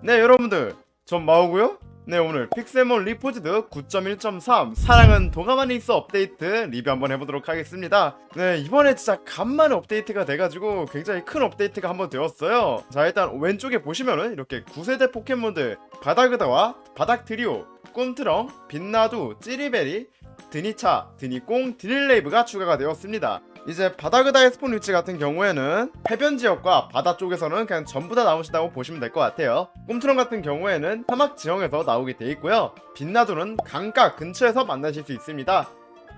네 여러분들. 전 마오고요. 네 오늘 픽셀몬 리포즈드 9.1.3 사랑은 안에 있어 업데이트 리뷰 한번 해보도록 하겠습니다. 네 이번에 진짜 간만에 업데이트가 돼가지고 굉장히 큰 업데이트가 한번 되었어요. 자 일단 왼쪽에 보시면은 이렇게 9세대 포켓몬들 바다그다와 바닥트리오 꿈트렁 빛나두 찌리베리 드니차, 드니꽁, 드릴레이브가 추가가 되었습니다. 이제 바다그다의 스폰 위치 같은 경우에는 해변 지역과 바다 쪽에서는 그냥 전부 다 나오신다고 보시면 될 것 같아요. 꿈트렁 같은 경우에는 사막 지형에서 나오게 돼 있고요. 빛나두는 강가 근처에서 만나실 수 있습니다.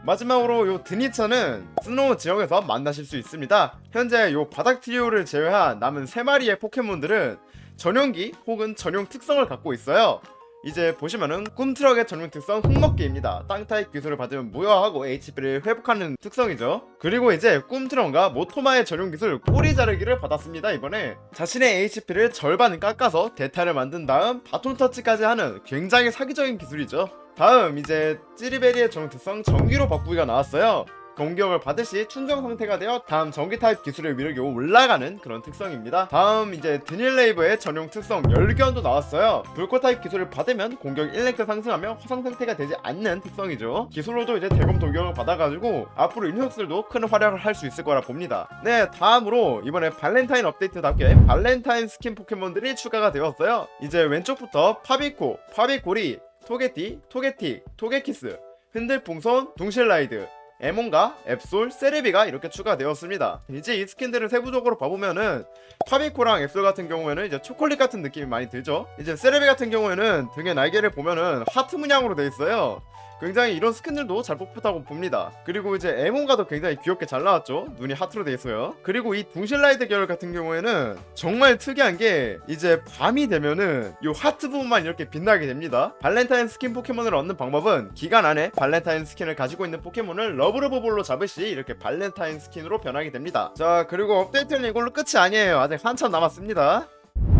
마지막으로 요 드니차는 스노우 지역에서 만나실 수 있습니다. 현재 요 바닥 트리오를 제외한 남은 3마리의 포켓몬들은 전용기 혹은 전용 특성을 갖고 있어요. 이제 보시면은 꿈트럭의 전용 특성 흙먹기입니다. 땅 타입 기술을 받으면 무효하고 HP를 회복하는 특성이죠. 그리고 이제 꿈트럭과 모토마의 전용 기술 꼬리 자르기를 받았습니다. 이번에 자신의 HP를 절반 깎아서 대타를 만든 다음 바톤 터치까지 하는 굉장히 사기적인 기술이죠. 다음 이제 찌리베리의 전용 특성 전기로 바꾸기가 나왔어요. 공격을 받으시 충전 상태가 되어 다음 전기 타입 기술의 위력이 올라가는 그런 특성입니다. 다음 이제 드닐레이브의 전용 특성 열견도 나왔어요. 불꽃 타입 기술을 받으면 공격 1랭크 상승하며 화상 상태가 되지 않는 특성이죠. 기술로도 이제 대검 돌격을 받아가지고 앞으로 인형들도 큰 활약을 할 수 있을 거라 봅니다. 네, 다음으로 이번에 발렌타인 업데이트답게 발렌타인 스킨 포켓몬들이 추가가 되었어요. 이제 왼쪽부터 파비코, 파비코리, 토게티, 토게티, 토게키스, 흔들풍선, 둥실라이드, 에몬과 앱솔, 세레비가 이렇게 추가되었습니다. 이제 이 스킨들을 세부적으로 봐보면은 파비코랑 앱솔 같은 경우에는 이제 초콜릿 같은 느낌이 많이 들죠. 이제 세레비 같은 경우에는 등의 날개를 보면은 하트 문양으로 돼 있어요. 굉장히 이런 스킨들도 잘 뽑혔다고 봅니다. 그리고 이제 에몬가도 굉장히 귀엽게 잘 나왔죠. 눈이 하트로 돼 있어요. 그리고 이 둥실라이드 계열 같은 경우에는 정말 특이한 게 이제 밤이 되면은 이 하트 부분만 이렇게 빛나게 됩니다. 발렌타인 스킨 포켓몬을 얻는 방법은 기간 안에 발렌타인 스킨을 가지고 있는 포켓몬을 러브러브볼로 잡으시 이렇게 발렌타인 스킨으로 변하게 됩니다. 자 그리고 업데이트는 이걸로 끝이 아니에요. 아직 한참 남았습니다.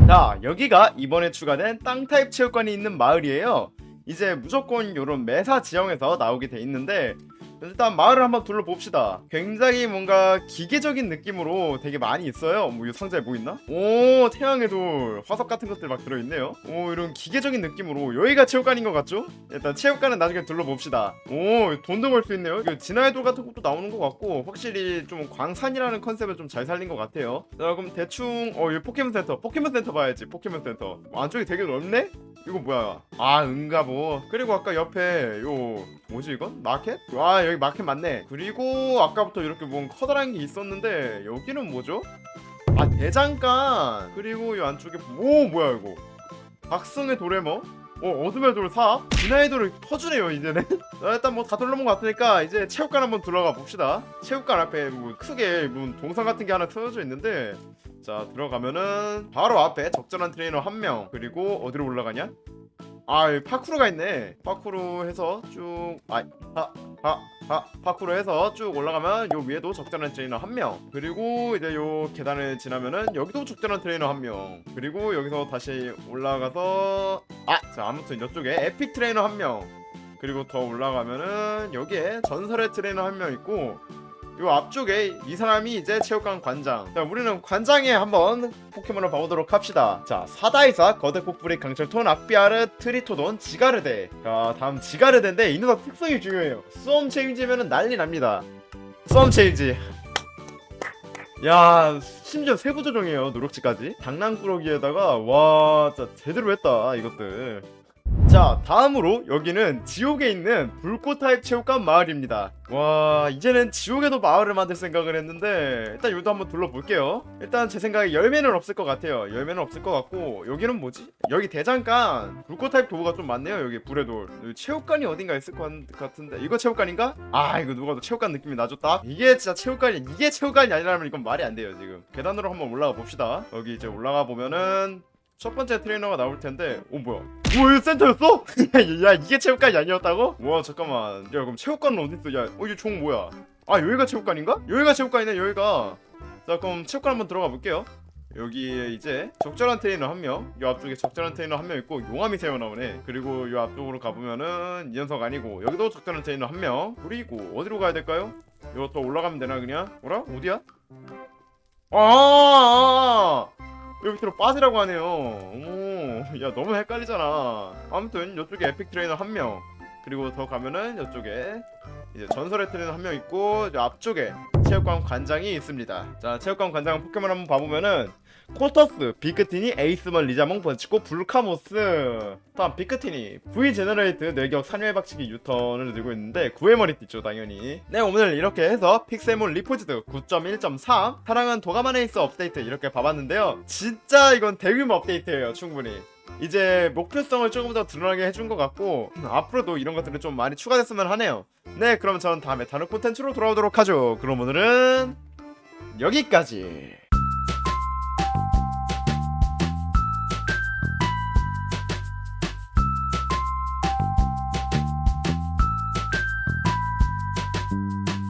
자 여기가 이번에 추가된 땅 타입 체육관이 있는 마을이에요. 이제 무조건 요런 메사 지형에서 나오게 돼 있는데 일단 마을을 한번 둘러봅시다. 굉장히 뭔가 기계적인 느낌으로 되게 많이 있어요. 뭐이 상자에 뭐 있나? 오 태양의 돌. 화석 같은 것들 막 들어있네요. 오 이런 기계적인 느낌으로 여기가 체육관인 것 같죠? 일단 체육관은 나중에 둘러봅시다. 오 돈도 벌 수 있네요. 이거 진화의 돌 같은 것도 나오는 것 같고 확실히 좀 광산이라는 컨셉을 좀 잘 살린 것 같아요. 자 그럼 대충 어 여기 포켓몬 센터 포켓몬 센터 봐야지 포켓몬 센터. 안쪽이 되게 넓네? 이거 뭐야? 아 응가보 그리고 아까 옆에 요 뭐지 이건? 마켓? 와 여기 마켓 맞네 그리고 아까부터 이렇게 뭔 커다란 게 있었는데 여기는 뭐죠? 아 대장간 그리고 이 안쪽에 오 뭐야 이거 박성의 도레머 어돌 사? 돌을 퍼주네요 이제는 자, 일단 뭐다 둘러본 것 같으니까 이제 체육관 한번 들어가 봅시다 체육관 앞에 뭐 크게 뭐 동상 같은 게 하나 틀어져 있는데 자 들어가면은 바로 앞에 적절한 트레이너 한 명 그리고 어디로 올라가냐? 아 파쿠르가 있네. 파쿠르 해서 쭉아하하 파쿠르 해서 쭉 올라가면 요 위에도 적절한 트레이너 한 명. 그리고 이제 요 계단을 지나면은 여기도 적절한 트레이너 한 명. 그리고 여기서 다시 올라가서 아자 아무튼 이쪽에 에픽 트레이너 한 명. 그리고 더 올라가면은 여기에 전설의 트레이너 한 명 있고 요 앞쪽에 이 사람이 이제 체육관 관장. 자, 우리는 관장에 한번 포켓몬을 봐보도록 합시다. 자, 사다이사, 거대폭불이, 강철톤, 악비아르, 트리토돈, 지가르데. 자, 다음 지가르데인데 이 녀석 특성이 중요해요. 썸 체인지면은 난리 납니다. 썸 체인지. 야, 심지어 세부 조정이에요. 노력치까지. 장난꾸러기에다가 와, 진짜 제대로 했다. 이것들. 자 다음으로 여기는 지옥에 있는 불꽃 타입 체육관 마을입니다. 와 이제는 지옥에도 마을을 만들 생각을 했는데 일단 여기도 한번 둘러볼게요. 일단 제 생각에 열매는 없을 것 같아요. 열매는 없을 것 같고 여기는 뭐지? 여기 대장간 불꽃 타입 도구가 좀 많네요 여기 불의 돌. 여기 체육관이 어딘가 있을 것 같은데 이거 체육관인가? 아 이거 누가 도 체육관 느낌이 딱 이게 진짜 체육관이 이게 체육관이 아니라면 이건 말이 안 돼요 지금. 계단으로 한번 올라가 봅시다. 여기 이제 올라가 보면은 첫 번째 트레이너가 나올 텐데 오 뭐야 오 이거 센터였어? 야 이게 체육관이 아니었다고? 와 잠깐만 야 그럼 체육관은 어딨어 야어 이거 종 뭐야 아 여기가 체육관인가? 여기가 체육관이네 여기가 자 그럼 체육관 한번 들어가 볼게요 여기에 이제 적절한 트레이너 한명요 앞쪽에 적절한 트레이너 한 명 있고 용암이 새어 나오네 그리고 요 앞쪽으로 가보면은 이 녀석 아니고 여기도 적절한 트레이너 한 명 그리고 어디로 가야 될까요? 이거 더 올라가면 되나 그냥? 뭐라? 어디야? 아, 아, 아. 여기 밑으로 빠지라고 하네요. 오 야 너무 헷갈리잖아. 아무튼 이쪽에 에픽 트레이너 한 명. 그리고 더 가면은 이쪽에 이제 전설의 트레이너 한 명 있고 이제 앞쪽에 체육관 관장이 있습니다. 자 체육관 관장 포켓몬 한번 봐보면은 코터스, 비크티니, 에이스먼, 리자몽, 번치코, 불카모스. 다음 비크티니. V 제너레이트 뇌격 산멸 박치기 유턴을 들고 있는데 구의 머리띠 있죠 당연히. 네 오늘 이렇게 해서 픽셀몬 리포지드 9.1.3 사랑은 도가만에 있어 업데이트 이렇게 봐봤는데요. 진짜 이건 대규모 업데이트예요 충분히 이제 목표성을 조금 더 드러나게 해준 것 같고 음, 앞으로도 이런 것들이 좀 많이 추가됐으면 하네요. 네 그럼 저는 다음에 다른 콘텐츠로 돌아오도록 하죠. 그럼 오늘은 여기까지